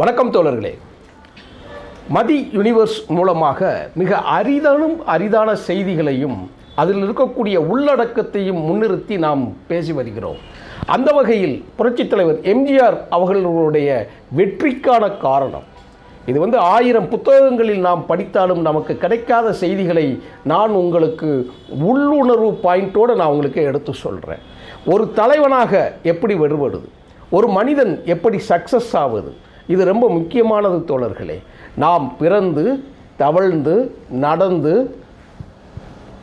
வணக்கம் தோழர்களே. மதி யுனிவர்ஸ் மூலமாக மிக அரிதானும் அரிதான செய்திகளையும் அதில் இருக்கக்கூடிய உள்ளடக்கத்தையும் முன்னிறுத்தி நாம் பேசி வருகிறோம். அந்த வகையில் புரட்சித் தலைவர் எம்ஜிஆர் அவர்களுடைய வெற்றிக்கான காரணம். இது வந்து ஆயிரம் புத்தகங்களில் நாம் படித்தாலும் நமக்கு கிடைக்காத செய்திகளை நான் உங்களுக்கு உள்ளுணர்வு பாயிண்ட்டோடு நான் உங்களுக்கு எடுத்து சொல்கிறேன் ஒரு தலைவனாக எப்படி வெறுபடுது? ஒரு மனிதன் எப்படி சக்ஸஸ் ஆகுது இது ரொம்ப முக்கியமானது தோழர்களே. நாம் பிறந்து தவழ்ந்து நடந்து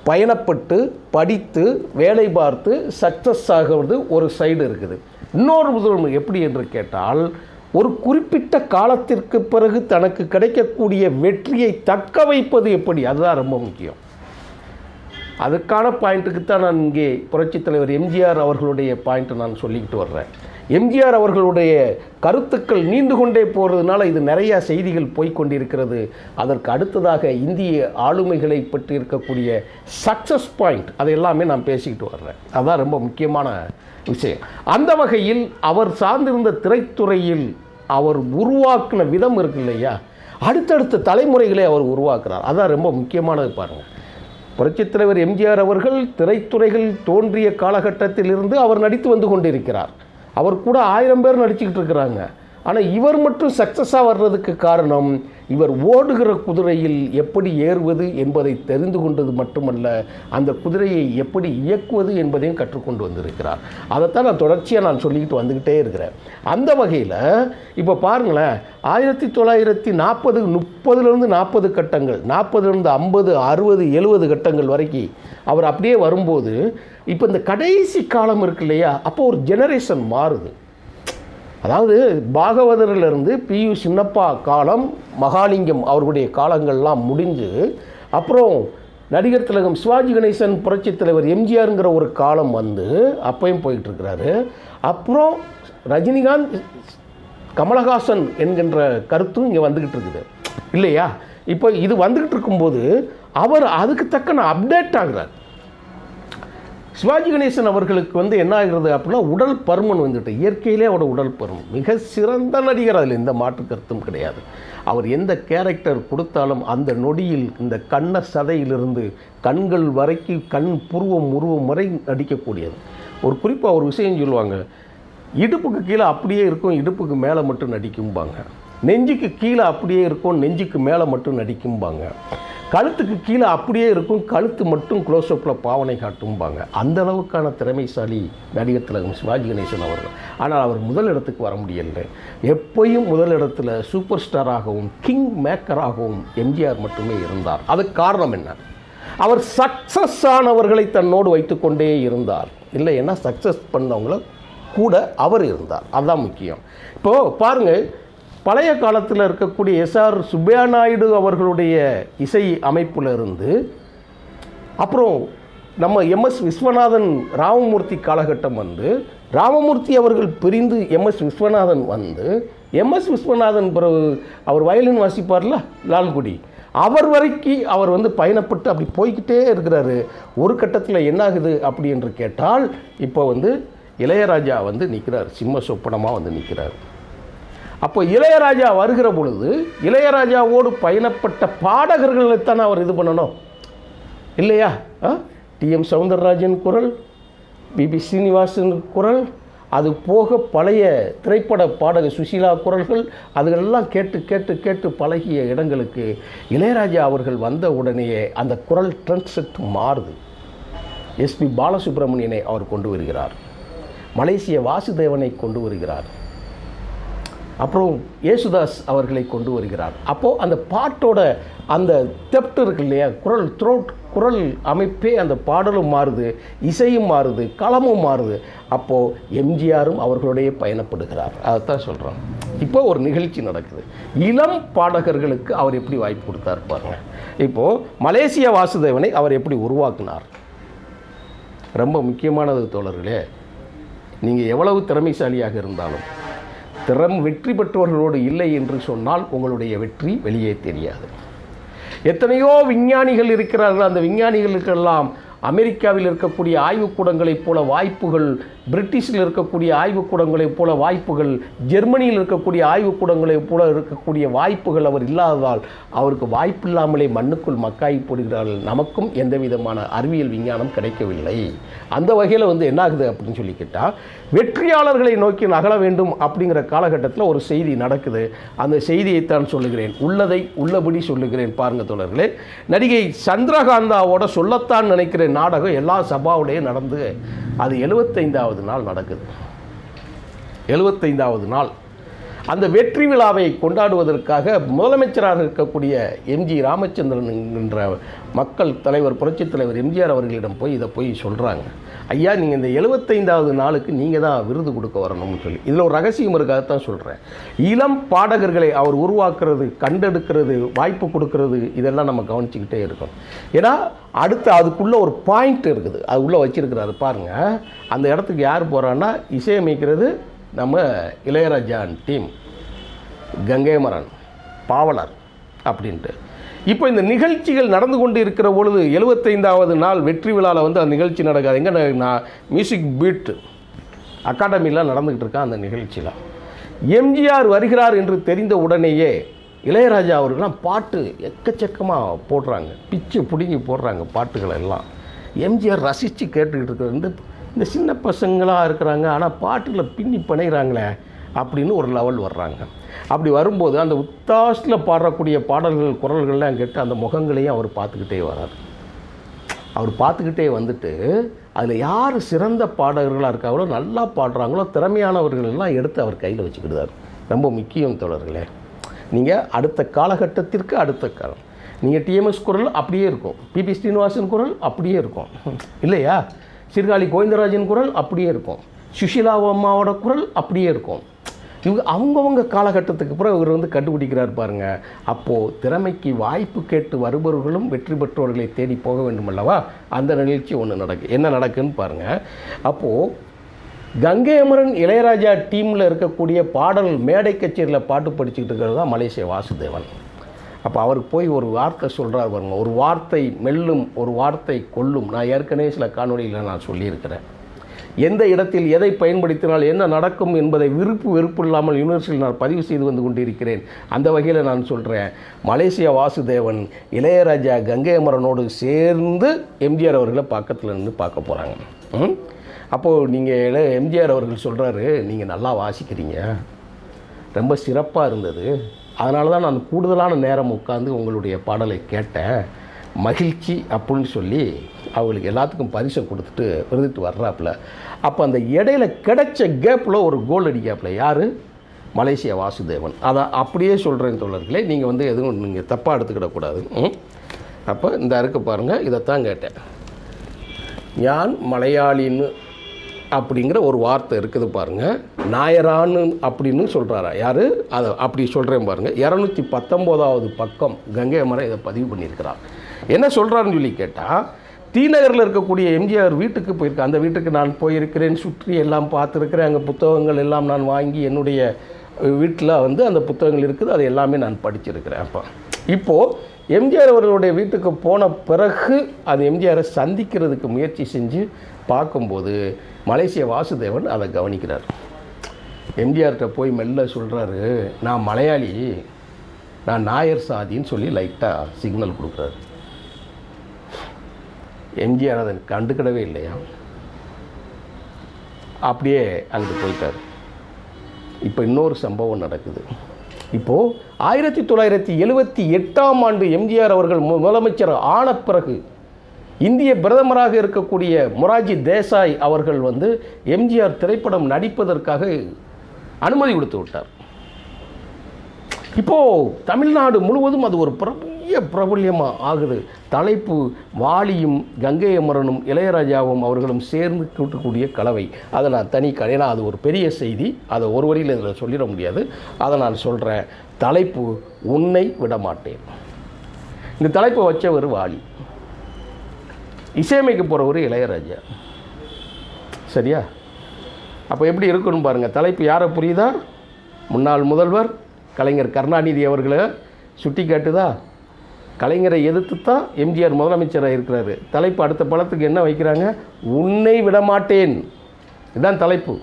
பயணப்பட்டு படித்து வேலை பார்த்து சக்ஸஸ் ஆகிறது ஒரு சைடு இருக்குது. இன்னொரு முதல் எப்படி என்று கேட்டால் ஒரு குறிப்பிட்ட காலத்திற்கு பிறகு தனக்கு கிடைக்கக்கூடிய வெற்றியை தக்க வைப்பது எப்படி? அதுதான் ரொம்ப முக்கியம். அதுக்கான பாயிண்ட்டுக்கு தான் நான் இங்கே புரட்சித் தலைவர் எம்ஜிஆர் அவர்களுடைய பாயிண்ட்டை நான் சொல்லிக்கிட்டு வர்றேன். எம்ஜிஆர் அவர்களுடைய கருத்துக்கள் நீண்டு கொண்டே போகிறதுனால இது நிறையா செய்திகள் போய்க்கொண்டிருக்கிறது அதற்கு அடுத்ததாக இந்திய ஆளுமைகளை பற்றி இருக்கக்கூடிய சக்ஸஸ் பாயிண்ட் அதை எல்லாமே நான் பேசிக்கிட்டு வர்றேன். அதுதான் ரொம்ப முக்கியமான விஷயம். அந்த வகையில் அவர் சார்ந்திருந்த திரைத்துறையில் அவர் உருவாக்கின விதம் இருக்கு இல்லையா? அடுத்தடுத்த தலைமுறைகளை அவர் உருவாக்குறார். அதான் ரொம்ப முக்கியமானது பாருங்கள் புரட்சித் தலைவர் எம்ஜிஆர் அவர்கள் திரைத்துறைகள் தோன்றிய காலகட்டத்திலிருந்து அவர் நடித்து வந்து கொண்டிருக்கிறார். அவர் கூட ஆயிரம் பேர் நடிச்சுக்கிட்டு இருக்கிறாங்க. ஆனால் இவர் மட்டும் சக்ஸஸாக வர்றதுக்கு காரணம் இவர் ஓடுகிற குதிரையில் எப்படி ஏறுவது என்பதை தெரிந்து கொண்டது மட்டுமல்ல அந்த குதிரையை எப்படி இயக்குவது என்பதையும் கற்றுக்கொண்டு வந்திருக்கிறார். அதைத்தான் நான் தொடர்ச்சியாக நான் சொல்லிக்கிட்டு வந்துக்கிட்டே இருக்கிறேன். அந்த வகையில் இப்போ பாருங்களேன் ஆயிரத்தி தொள்ளாயிரத்தி நாற்பது முப்பதுலேருந்து நாற்பது கட்டங்கள் நாற்பதுலேருந்து ஐம்பது அறுபது எழுபது கட்டங்கள் வரைக்கும் அவர் அப்படியே வரும்போது இப்போ இந்த கடைசி காலம் இருக்கு இல்லையா அப்போ ஒரு ஜெனரேஷன் மாறுது. அதாவது பாகவதரிலிருந்து பியு சின்னப்பா காலம் மகாலிங்கம் அவர்களுடைய காலங்கள்லாம் முடிஞ்சு அப்புறம் நடிகர் திலகம் சிவாஜி கணேசன் புரட்சித் தலைவர் எம்ஜிஆருங்கிற ஒரு காலம் வந்து அப்பையும் போயிட்டுருக்கிறாரு. அப்புறம் ரஜினிகாந்த் கமலஹாசன் என்கின்ற கருத்தும் இங்கே வந்துக்கிட்டு இருக்குது இல்லையா? இப்போ இது வந்துக்கிட்டு இருக்கும்போது அவர் அதுக்கு தக்கன அப்டேட் ஆகிறார். சிவாஜி கணேசன் அவர்களுக்கு வந்து என்ன ஆகிறது அப்படின்னா உடல் பருமன் வந்துட்டு இயற்கையிலே அவரோட உடல் பருமன். மிக சிறந்த நடிகர் அதில் எந்த மாற்று கருத்தும் கிடையாது. அவர் எந்த கேரக்டர் கொடுத்தாலும் அந்த நொடியில் இந்த கண்ண சதையிலிருந்து கண்கள் வரைக்கும் கண் புருவம் உருவம் வரை நடிக்கக்கூடியது. ஒரு குறிப்பாக ஒரு விஷயம் சொல்லுவாங்க இடுப்புக்கு கீழே அப்படியே இருக்கும் இடுப்புக்கு மேலே மட்டும் நடிக்கும்பாங்க. நெஞ்சுக்கு கீழே அப்படியே இருக்கும் நெஞ்சுக்கு மேலே மட்டும் நடிக்கும்பாங்க. கழுத்துக்கு கீழே அப்படியே இருக்கும் கழுத்து மட்டும் க்ளோஸ்அப்பில் பாவனை காட்டும்பாங்க. அந்த அளவுக்கான திறமைசாலி நடிகர் திலகம் சிவாஜி கணேசன் அவர்கள். ஆனால் அவர் முதல் இடத்துக்கு வர முடியல எப்பயும் முதல் இடத்துல சூப்பர் ஸ்டாராகவும் கிங் மேக்கராகவும் எம்ஜிஆர் மட்டுமே இருந்தார். அதுக்கு காரணம் என்ன? அவர் சக்ஸஸ் ஆனவர்களை தன்னோடு வைத்துக்கொண்டே இருந்தார். இல்லை ஏன்னா சக்ஸஸ் பண்ணவங்கள கூட அவர் இருந்தார். அதுதான் முக்கியம். இப்போது பாருங்கள் பழைய காலத்தில் இருக்கக்கூடிய எஸ்ஆர் சுப்பையா நாயுடு அவர்களுடைய இசை அமைப்பில் இருந்து அப்புறம் நம்ம எம்எஸ் விஸ்வநாதன் ராமமூர்த்தி காலகட்டம் வந்து ராமமூர்த்தி அவர்கள் பிரிந்து எம்எஸ் விஸ்வநாதன் வந்து எம்எஸ் விஸ்வநாதன் பிறகு அவர் வயலின் வாசிப்பார்ல லால்குடி. அவர் வரைக்கும் அவர் வந்து பயணப்பட்டு அப்படி போய்கிட்டே இருக்கிறாரு. ஒரு கட்டத்தில் என்னாகுது அப்படி என்று கேட்டால் இப்போ வந்து இளையராஜா வந்து நிற்கிறார் சிம்ம சொப்பனமாக வந்து நிற்கிறார் அப்போ இளையராஜா வருகிற பொழுது இளையராஜாவோடு பயணப்பட்ட பாடகர்களைத்தான் அவர் இது பண்ணணும். இல்லையா? டிஎம் சவுந்தரராஜன் குரல் பிபி சீனிவாசன் குரல் அது போக பழைய திரைப்பட பாடக சுசீலா குரல்கள் அதுகளெல்லாம் கேட்டு கேட்டு கேட்டு பழகிய இடங்களுக்கு இளையராஜா அவர்கள் வந்த உடனேயே அந்த குரல் ட்ரெண்ட்செட் மாறுது. எஸ்பி பாலசுப்ரமணியனை அவர் கொண்டு வருகிறார். மலேசிய வாசுதேவனை கொண்டு வருகிறார். அப்புறம் ஏசுதாஸ் அவர்களை கொண்டு வருகிறார். அப்போது அந்த பாட்டோட அந்த தெப்ட் இருக்கு இல்லையா? குரல் த்ரோட் குரல் அமைப்பே அந்த பாடலும் மாறுது இசையும் மாறுது களமும் மாறுது. அப்போது எம்ஜிஆரும் அவர்களுடைய பயணப்படுகிறார். அதைத்தான் சொல்கிறோம் இப்போ ஒரு நிகழ்ச்சி நடக்குது. இளம் பாடகர்களுக்கு அவர் எப்படி வாய்ப்பு கொடுத்தார் பாருங்க. இப்போது மலேசிய வாசுதேவனை அவர் எப்படி உருவாக்குனார்? ரொம்ப முக்கியமானது தோழர்களே நீங்கள் எவ்வளவு திறமைசாலியாக இருந்தாலும் திறம் வெற்றி பெற்றவர்களோடு இல்லை என்று சொன்னால் உங்களுடைய வெற்றி வெளியே தெரியாது. எத்தனையோ விஞ்ஞானிகள் இருக்கிறார்கள். அந்த விஞ்ஞானிகளுக்கெல்லாம் அமெரிக்காவில் இருக்கக்கூடிய ஆய்வுக்கூடங்களைப் போல வாய்ப்புகள் பிரிட்டிஷில் இருக்கக்கூடிய ஆய்வுக்கூடங்களைப் போல வாய்ப்புகள் ஜெர்மனியில் இருக்கக்கூடிய ஆய்வுக்கூடங்களைப் போல இருக்கக்கூடிய வாய்ப்புகள் அவர் இல்லாததால் அவருக்கு வாய்ப்பில்லாமலே மண்ணுக்குள் மக்காய் போடுகிறார்கள். நமக்கும் எந்த விதமான அறிவியல் விஞ்ஞானம் கிடைக்கவில்லை. அந்த வகையில் வந்து என்ன ஆகுது அப்படின்னு சொல்லி கேட்டால் வெற்றியாளர்களை நோக்கி நகல வேண்டும் அப்படிங்கிற காலகட்டத்தில் ஒரு செய்தி நடக்குது. அந்த செய்தியைத்தான் சொல்லுகிறேன். உள்ளதை உள்ளபடி சொல்லுகிறேன் பாருங்க தோழர்களே. நடிகை சந்திரகாந்தாவோட சொல்லத்தான் நினைக்கிற நாடகம் எல்லா சபாவுடையும் நடந்து அது எழுபத்தைந்தாவது நாள் நடக்குது. எழுபத்தைந்தாவது நாள். அந்த வெற்றி விழாவை கொண்டாடுவதற்காக முதலமைச்சராக இருக்கக்கூடிய எம்ஜி ராமச்சந்திரன் என்கின்ற மக்கள் தலைவர் புரட்சித் தலைவர் எம்ஜிஆர் அவர்களிடம் போய் இதை போய் சொல்கிறாங்க ஐயா நீங்கள் இந்த எழுபத்தைந்தாவது நாளுக்கு நீங்கள் தான் விருது கொடுக்க வரணும்னு சொல்லி. இதில் ஒரு ரகசியம் இருக்காகத்தான் சொல்கிறேன் இளம் பாடகர்களை அவர் உருவாக்குறது கண்டெடுக்கிறது வாய்ப்பு கொடுக்கறது இதெல்லாம் நம்ம கவனிச்சுக்கிட்டே இருக்கோம். ஏன்னா அடுத்து அதுக்குள்ளே ஒரு பாயிண்ட் இருக்குது. அது உள்ளே வச்சிருக்கிறாரு. பாருங்கள் அந்த இடத்துக்கு யார் போகிறான்னா இசையமைக்கிறது நம்ம இளையராஜான் டீம் கங்கைமரன் பாவலர் அப்படின்ட்டு. இப்போ இந்த நிகழ்ச்சிகள் நடந்து கொண்டு இருக்கிற பொழுது எழுபத்தைந்தாவது நாள் வெற்றி விழாவில் வந்து அந்த நிகழ்ச்சி நடக்காது. எங்கே நான் மியூசிக் பீட்டு அகாடமியில் நடந்துக்கிட்டு இருக்கான் அந்த நிகழ்ச்சியில். எம்ஜிஆர் வருகிறார் என்று தெரிந்த உடனேயே இளையராஜா அவர்கள்லாம் பாட்டு எக்கச்சக்கமாக போடுறாங்க. பிச்சு பிடுங்கி போடுறாங்க பாட்டுகளை எல்லாம் எம்ஜிஆர் ரசித்து கேட்டுக்கிட்டு இருக்கிறது வந்து இந்த சின்ன பசங்களாக இருக்கிறாங்க ஆனால் பாட்டில் பின்னி பிணைகிறாங்களே அப்படின்னு ஒரு லெவல் வர்றாங்க. அப்படி வரும்போது அந்த உத்தாசில் பாடக்கூடிய பாடல்கள் குரல்கள்லாம் கேட்டு அந்த முகங்களையும் அவர் பார்த்துக்கிட்டே வரார் அவர் பார்த்துக்கிட்டே வந்துட்டு அதில் யார் சிறந்த பாடகர்களாக இருக்காங்களோ நல்லா பாடுறாங்களோ திறமையானவர்கள் எல்லாம் எடுத்து அவர் கையில் வச்சுக்கிட்டார் ரொம்ப முக்கியம் தோழர்களே. நீங்கள் அடுத்த காலகட்டத்திற்கு அடுத்த காலம். நீங்கள் டிஎம்எஸ் குரல் அப்படியே இருக்கும். பிபி ஸ்ரீனிவாசன் குரல் அப்படியே இருக்கும். இல்லையா? சீர்காழி கோவிந்தராஜன் குரல் அப்படியே இருக்கும். சுஷிலா அம்மாவோட குரல் அப்படியே இருக்கும். இவங்க அவங்கவுங்க காலகட்டத்துக்கு அப்புறம் இவர் வந்து கண்டுபிடிக்கிறார் பாருங்க. அப்போது திறமைக்கு வாய்ப்பு கேட்டு வருபவர்களும் வெற்றி பெற்றவர்களை தேடி போக வேண்டும் அல்லவா அந்த நிகழ்ச்சி ஒன்று நடக்கு என்ன நடக்குன்னு பாருங்கள் அப்போது கங்கை அமரன் இளையராஜா டீமில் இருக்கக்கூடிய பாடல் மேடை கச்சேரியில் பாட்டு படிச்சுக்கிட்டு இருக்கிறது தான் மலேசிய வாசுதேவன். அப்போ அவருக்கு போய் ஒரு வார்த்தை சொல்கிறார் பாருங்க. ஒரு வார்த்தை மெல்லும் ஒரு வார்த்தை கொல்லும். நான் ஏற்கனவே சில காணொலியில் நான் சொல்லியிருக்கிறேன். எந்த இடத்தில் எதை பயன்படுத்தினால் என்ன நடக்கும் என்பதை விருப்பு வெறுப்பு இல்லாமல் யூனிவர்சிட்டியில் நான் பதிவு செய்து வந்து கொண்டிருக்கிறேன். அந்த வகையில் நான் சொல்கிறேன் மலேசியா வாசுதேவன் இளையராஜா கங்கை அமரனோடு சேர்ந்து எம்ஜிஆர் அவர்களை பக்கத்தில் இருந்து பார்க்க போகிறாங்க ம்? அப்போது நீங்கள் எம்ஜிஆர் அவர்கள் சொல்கிறாரு நீங்கள் நல்லா வாசிக்கிறீங்க. ரொம்ப சிறப்பாக இருந்தது. அதனால தான் நான் கூடுதலான நேரம் உட்காந்து உங்களுடைய பாடலை கேட்டேன். மகிழ்ச்சி அப்படின்னு சொல்லி அவங்களுக்கு எல்லாத்துக்கும் பரிசை கொடுத்துட்டு விருதுட்டு வர்றாப்புல. அப்போ அந்த இடையில கிடைச்ச கேப்பில் ஒரு கோல் அடிக்காப்புல. யார்? மலேசியா வாசுதேவன். அதை அப்படியே சொல்கிறேன் தோழர்களே. நீங்கள் வந்து எதுவும் நீங்கள் தப்பாக எடுத்துக்கிடக்கூடாது அப்போ இந்த அறுக்க பாருங்கள் இதைத்தான் கேட்டேன். ஞான் மலையாளின்னு அப்படிங்கிற ஒரு வார்த்தை இருக்குது பாருங்கள் நாயரான்னு அப்படின்னு சொல்கிறாரா யார்? அதை அப்படி சொல்கிறேன் பாருங்கள் இரநூத்தி பத்தொம்போதாவது பக்கம் கங்கை மரம் இதை பதிவு பண்ணியிருக்கிறார். என்ன சொல்கிறாருன்னு சொல்லி கேட்டால் தீநகரில் இருக்கக்கூடிய எம்ஜிஆர் வீட்டுக்கு போயிருக்கேன் அந்த வீட்டுக்கு நான் போயிருக்கிறேன் சுற்றி எல்லாம் பார்த்துருக்கிறேன் அங்கே புத்தகங்கள் எல்லாம் நான் வாங்கி என்னுடைய வீட்டில் வந்து அந்த புத்தகங்கள் இருக்குது அது எல்லாமே நான் படிச்சிருக்கிறேன் அப்போ. இப்போது எம்ஜிஆர் அவர்களுடைய வீட்டுக்கு போன பிறகு அது எம்ஜிஆரை சந்திக்கிறதுக்கு முயற்சி செஞ்சு பார்க்கும்போது மலேசிய வாசுதேவன் அதை கவனிக்கிறார். எம்ஜிஆர்கிட்ட போய் மெல்ல சொல்கிறாரு நான் மலையாளி நான் நாயர் சாதின்னு சொல்லி லைட்டாக சிக்னல் கொடுக்குறாரு. எம்ஜிஆர் அதை கண்டுக்கிடவே இல்லையா? அப்படியே அங்கே போயிட்டார். இப்போ இன்னொரு சம்பவம் நடக்குது. இப்போது ஆயிரத்தி தொள்ளாயிரத்தி எழுவத்தி எட்டாம் ஆண்டு எம்ஜிஆர் அவர்கள் மு- முதலமைச்சர் ஆன பிறகு இந்திய பிரதமராக இருக்கக்கூடிய மொராஜி தேசாய் அவர்கள் வந்து எம்ஜிஆர் திரைப்படம் நடிப்பதற்காக அனுமதி கொடுத்து விட்டார். இப்போது தமிழ்நாடு முழுவதும் அது ஒரு பெரிய பிரபல்யமாக ஆகுது. தலைப்பு வாலியும் கங்கை அமரனும் இளையராஜாவும் அவர்களும் சேர்ந்து கூட்டக்கூடிய கலவை. அதை நான் தனி கலை ஏன்னா அது ஒரு பெரிய செய்தி. அதை ஒரு வரியில் இதில் சொல்லிட முடியாது. அதை நான் சொல்கிறேன் தலைப்பு உன்னை விடமாட்டேன். இந்த தலைப்பை வச்சவர் வாலி. இசையமைக்க போகிறவர் இளையராஜா. சரியா? அப்போ எப்படி இருக்குன்னு பாருங்கள் தலைப்பு யாரை புரியுதா? முன்னாள் முதல்வர் கலைஞர் கருணாநிதி அவர்களை சுட்டி காட்டுதா கலைஞரை எதிர்த்து தான் எம்ஜிஆர் முதலமைச்சராக இருக்கிறாரு. தலைப்பு அடுத்த படத்துக்கு என்ன வைக்கிறாங்க? உன்னை விடமாட்டேன். இதுதான் தலைப்பு.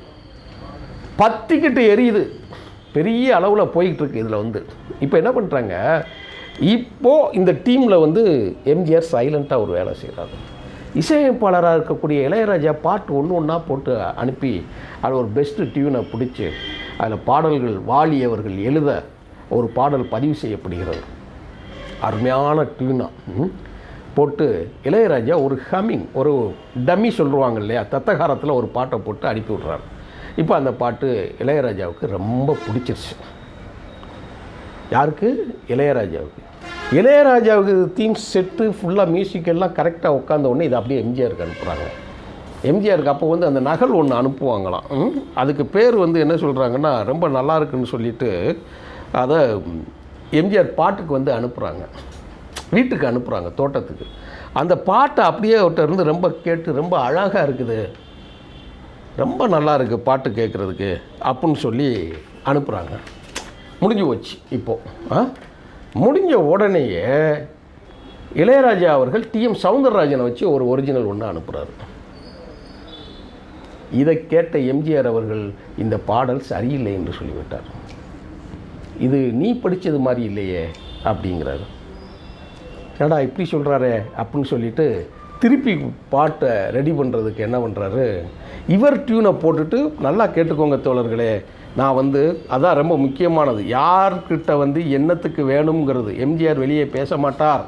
பத்திக்கிட்டு எரியுது. பெரிய அளவில் போய்கிட்டு இருக்கு இதில் வந்து. இப்போ என்ன பண்ணுறாங்க இப்போது இந்த டீமில் வந்து எம்ஜிஆர் சைலண்ட்டாக ஒரு வேலை செய்கிறாரு இசையமைப்பாளராக இருக்கக்கூடிய இளையராஜா பாட்டு ஒன்று ஒன்றா போட்டு அனுப்பி அதில் ஒரு பெஸ்ட்டு டியூனை பிடிச்சி அதில் பாடல்கள் வாலி அவர்கள் எழுத ஒரு பாடல் பதிவு செய்யப்படுகிறது. அருமையான டியூனா ம். போட்டு இளையராஜா ஒரு ஹம்மிங் ஒரு டம்மி சொல்லுவாங்க இல்லையா? தத்தகாரத்தில் ஒரு பாட்டை போட்டு அனுப்பி விட்றாரு. இப்போ அந்த பாட்டு இளையராஜாவுக்கு ரொம்ப பிடிச்சிருச்சு. யாருக்கு? இளையராஜாவுக்கு. இளையராஜாவுக்கு தீம் செட்டு ஃபுல்லாக மியூசிக் எல்லாம் கரெக்டாக உட்காந்த உடனே இதை அப்படியே எம்ஜிஆருக்கு அனுப்புகிறாங்க எம்ஜிஆருக்கு அப்போ வந்து அந்த நகல் ஒன்று அனுப்புவாங்களாம். ம். அதுக்கு பேர் வந்து என்ன சொல்கிறாங்கன்னா ரொம்ப நல்லா இருக்குன்னு சொல்லிட்டு அதை எம்ஜிஆர் பாட்டுக்கு வந்து அனுப்புகிறாங்க வீட்டுக்கு அனுப்புகிறாங்க தோட்டத்துக்கு. அந்த பாட்டை அப்படியே அவர்கிட்ட இருந்து ரொம்ப கேட்டு ரொம்ப அழகாக இருக்குது. ரொம்ப நல்லா இருக்குது பாட்டு கேட்குறதுக்கு அப்புடின்னு சொல்லி அனுப்புகிறாங்க முடிஞ்சு போச்சு இப்போது ஆ? முடிஞ்ச உடனேயே இளையராஜா அவர்கள் டிஎம் சவுந்தரராஜனை வச்சு ஒரு ஒரிஜினல் ஒன்று அனுப்புகிறாரு இதை கேட்ட எம்ஜிஆர் அவர்கள் இந்த பாடல் சரியில்லை என்று சொல்லிவிட்டார். இது நீ படித்தது மாதிரி இல்லையே அப்படிங்கிறாரு. ஏடா இப்படி சொல்கிறாரே அப்படின்னு சொல்லிட்டு திருப்பி பாட்டை ரெடி பண்ணுறதுக்கு என்ன பண்ணுறாரு இவர் டியூனை போட்டுட்டு நல்லா கேட்டுக்கோங்க தோழர்களே நான் வந்து அதான் ரொம்ப முக்கியமானது. யார்கிட்ட வந்து என்னத்துக்கு வேணுங்கிறது எம்ஜிஆர் வெளியே பேச மாட்டார்.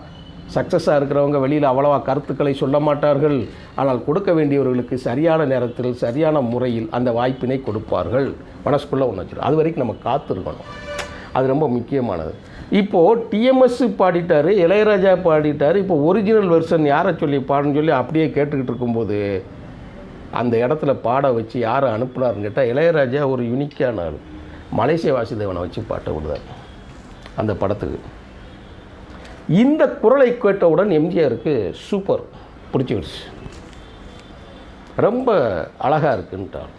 சக்ஸஸாக இருக்கிறவங்க வெளியில் அவ்வளவா கருத்துக்களை சொல்ல மாட்டார்கள். ஆனால் கொடுக்க வேண்டியவர்களுக்கு சரியான நேரத்தில் சரியான முறையில் அந்த வாய்ப்பினை கொடுப்பார்கள். மனசுக்குள்ளே ஒன்று வச்சிடும் அது வரைக்கும் நம்ம காத்திருக்கணும். அது ரொம்ப முக்கியமானது. இப்போது டிஎம்எஸ் பாடிட்டார் இளையராஜா பாடிட்டார் இப்போ ஒரிஜினல் வெர்ஷன் யாரை சொல்லி பாடுன்னு சொல்லி அப்படியே கேட்டுக்கிட்டு இருக்கும்போது அந்த இடத்துல பாட வச்சு யாரை அனுப்புனாருன்னு கேட்டால் இளையராஜா ஒரு யுனிக்கான ஆள். மலேசிய வாசுதேவனை வச்சு பாட்டை விடுதார் அந்த படத்துக்கு. இந்த குரலை கேட்டவுடன் எம்ஜிஆருக்கு சூப்பர் பிடிச்சிக்கிடுச்சு ரொம்ப அழகாக இருக்குன்ட்டார்.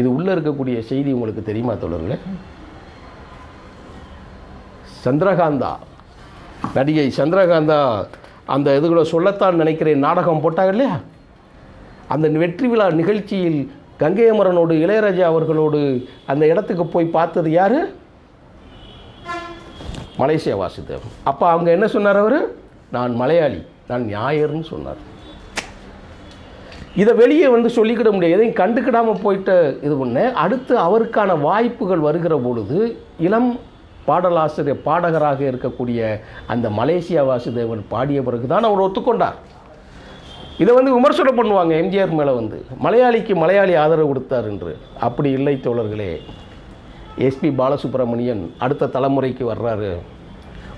இது உள்ளே இருக்கக்கூடிய செய்தி உங்களுக்கு தெரியுமா தோழர்களே? சந்திரகாந்தா. நடிகை சந்திரகாந்தா அந்த இதுகளை சொல்லத்தான் நினைக்கிறேன் நாடகம் போட்டாங்க இல்லையா? அந்த வெற்றி விழா நிகழ்ச்சியில் கங்கை அமரனோடு இளையராஜா அவர்களோடு அந்த இடத்துக்கு போய் பார்த்தது யார்? மலேசியா வாசுதேவ் அப்போ அவங்க என்ன சொன்னார் அவர்? நான் மலையாளி நான் ஞாயர்னு சொன்னார். இதை வெளியே வந்து சொல்லிக்கிட முடியாது. எதையும் கண்டுக்கிடாமல் போயிட்ட இது பண்ண அடுத்து அவருக்கான வாய்ப்புகள் வருகிற பொழுது இளம் பாடலாசிரியர் பாடகராக இருக்கக்கூடிய அந்த மலேசியா வாசுதேவன் பாடிய பிறகு தான் அவர் ஒத்துக்கொண்டார். இதை வந்து விமர்சனம் பண்ணுவாங்க எம்ஜிஆர் மேலே வந்து. மலையாளிக்கு மலையாளி ஆதரவு கொடுத்தார் என்று. அப்படி இல்லை தோழர்களே. எஸ்பி பாலசுப்ரமணியன் அடுத்த தலைமுறைக்கு வர்றாரு.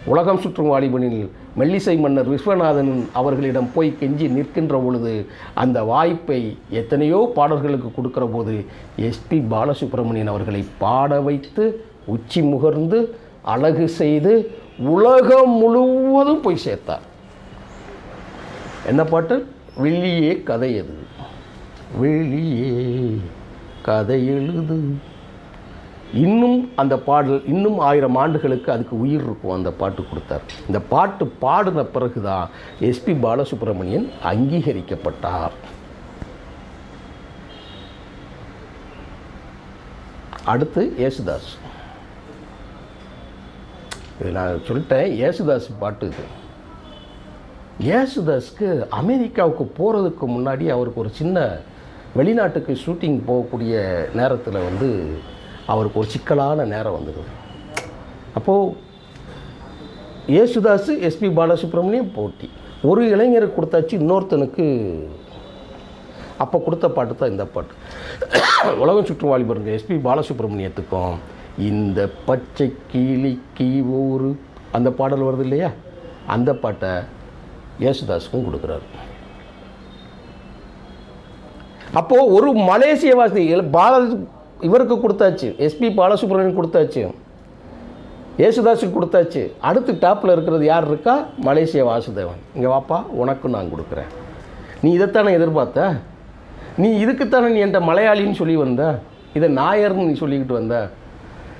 உலகம் சுற்றும் வாலிபனில் மெல்லிசை மன்னர் விஸ்வநாதன் அவர்களிடம் போய் கெஞ்சி நிற்கின்ற பொழுது அந்த வாய்ப்பை எத்தனையோ பாடல்களுக்கு கொடுக்கிற போது எஸ்பி பாலசுப்ரமணியன் அவர்களை பாட வைத்து உச்சி முகர்ந்து அழகு செய்து உலகம் முழுவதும் போய் சேர்த்தார். என்ன பாட்டு? வெளியே கதை எது? வெளியே கதை எழுது. இன்னும் அந்த பாடல் இன்னும் ஆயிரம் ஆண்டுகளுக்கு அதுக்கு உயிர் இருக்கும் அந்த பாட்டு கொடுத்தார். இந்த பாட்டு பாடின பிறகு தான் எஸ்பி பாலசுப்ரமணியன் அங்கீகரிக்கப்பட்டார். அடுத்து ஏசுதாஸ். இது நான் சொல்லிட்டேன் ஏசுதாஸ் பாட்டு இது. ஏசுதாஸ்க்கு அமெரிக்காவுக்கு போகிறதுக்கு முன்னாடி அவருக்கு ஒரு சின்ன வெளிநாட்டுக்கு ஷூட்டிங் போகக்கூடிய நேரத்தில் வந்து அவருக்கு ஒரு சிக்கலான நேரம் வந்துடுது அப்போது ஏசுதாஸ் எஸ்பி பாலசுப்ரமணியம் போட்டி. ஒரு இளைஞருக்கு கொடுத்தாச்சு இன்னொருத்தனுக்கு அப்போ கொடுத்த பாட்டு தான் இந்த பாட்டு. உலகம் சுற்றுவாளி வாலிபருங்க எஸ்பி பாலசுப்ரமணியத்துக்கும் இந்த பச்சை கிளிக்கு ஒரு அந்த பாடல் வருது இல்லையா? அந்த பாட்டை யேசுதாஸுக்கும் கொடுக்குறாரு. அப்போது ஒரு மலேசிய வாசி பாரத இவருக்கு கொடுத்தாச்சு. எஸ்பி பாலசுப்ரமணியன் கொடுத்தாச்சு. யேசுதாஸுக்கு கொடுத்தாச்சு. அடுத்து டாப்பில் இருக்கிறது யார் இருக்கா? மலேசிய வாசுதேவன். இங்கே வாப்பா உனக்கும் நான் கொடுக்குறேன். நீ இதைத்தானே எதிர்பார்த்த? நீ இதுக்குத்தானே நீ என்கிட்ட மலையாளின்னு சொல்லி வந்த? இதை நாயர்னு நீ சொல்லிக்கிட்டு வந்த?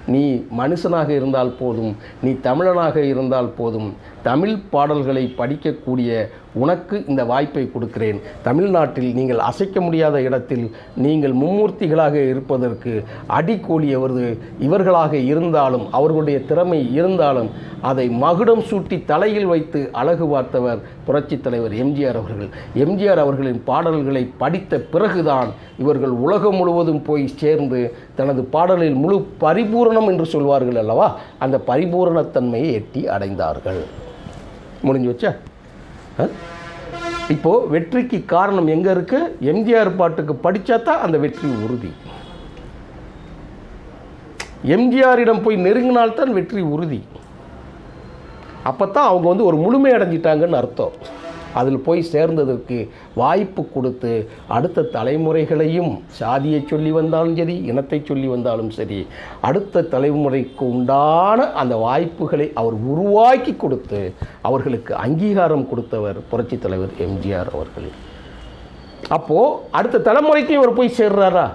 நீ மனுஷனாக இருந்தால் போதும். நீ தமிழனாக இருந்தால் போதும். தமிழ் பாடல்களை படிக்கக்கூடிய உனக்கு இந்த வாய்ப்பை கொடுக்கிறேன். தமிழ்நாட்டில் நீங்கள் அசைக்க முடியாத இடத்தில் நீங்கள் மும்மூர்த்திகளாக இருப்பதற்கு அடிக்கோலி அவரது இவர்களாக இருந்தாலும் அவர்களுடைய திறமை இருந்தாலும் அதை மகுடம் சூட்டி தலையில் வைத்து அழகு பார்த்தவர் புரட்சித் தலைவர் எம்ஜிஆர் அவர்கள். எம்ஜிஆர் அவர்களின் பாடல்களை படித்த பிறகுதான் இவர்கள் உலகம் முழுவதும் போய் சேர்ந்து தனது பாடலில் முழு பரிபூரணம் என்று சொல்வார்கள் அல்லவா? அந்த பரிபூரணத்தன்மையை எட்டி அடைந்தார்கள். முடிஞ்சு வச்சா ஆ? இப்போ வெற்றிக்கு காரணம் எங்க இருக்கு? எம்ஜிஆர் பாட்டுக்கு படிச்சா தான் அந்த வெற்றி உறுதி. எம்ஜிஆரிடம் போய் நெருங்கினால்தான் வெற்றி உறுதி. அப்போ தான் அவங்க வந்து ஒரு முழுமை அடைஞ்சிட்டாங்கன்னு அர்த்தம். அதில் போய் சேர்ந்ததற்கு வாய்ப்பு கொடுத்து அடுத்த தலைமுறைகளையும் சாதியை சொல்லி வந்தாலும் சரி இனத்தை சொல்லி வந்தாலும் சரி அடுத்த தலைமுறைக்கு உண்டான அந்த வாய்ப்புகளை அவர் உருவாக்கி கொடுத்து அவர்களுக்கு அங்கீகாரம் கொடுத்தவர் புரட்சித் தலைவர் எம்ஜிஆர் அவர்கள் அப்போது அடுத்த தலைமுறைக்கு இவர் போய் சேர்றாரா?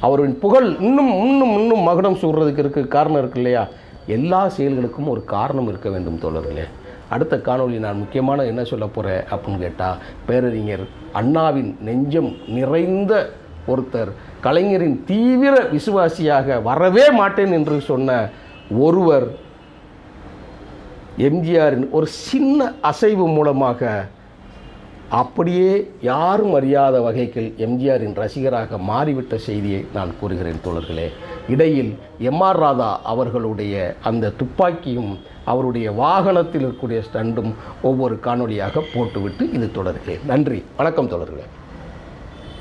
அவரின் புகழ் இன்னும் இன்னும் இன்னும் மகுடம் சூடுறதுக்கு இருக்கு காரணம் இருக்கு இல்லையா? எல்லா செயல்களுக்கும் ஒரு காரணம் இருக்க வேண்டும் தோழர்களே. அடுத்த காணொலி நான் முக்கியமான என்ன சொல்ல போகிறேன் அப்படின்னு கேட்டால் பேரறிஞர் அண்ணாவின் நெஞ்சம் நிறைந்த ஒருத்தர் கலைஞரின் தீவிர விசுவாசியாக வரவே மாட்டேன் என்று சொன்ன ஒருவர் எம்ஜிஆரின் ஒரு சின்ன அசைவு மூலமாக அப்படியே யாரும் அறியாத வகைக்கு எம்ஜிஆரின் ரசிகராக மாறிவிட்ட செய்தியை நான் கூறுகிறேன் தோழர்களே. இடையில் எம்ஆர் ராதா அவர்களுடைய அந்த துப்பாக்கியும் அவருடைய வாகனத்தில் இருக்கக்கூடிய ஸ்டண்டும் ஒவ்வொரு காணொலியாக போட்டுவிட்டு இது தொடர்கிறேன். நன்றி. வணக்கம் தொடர்களே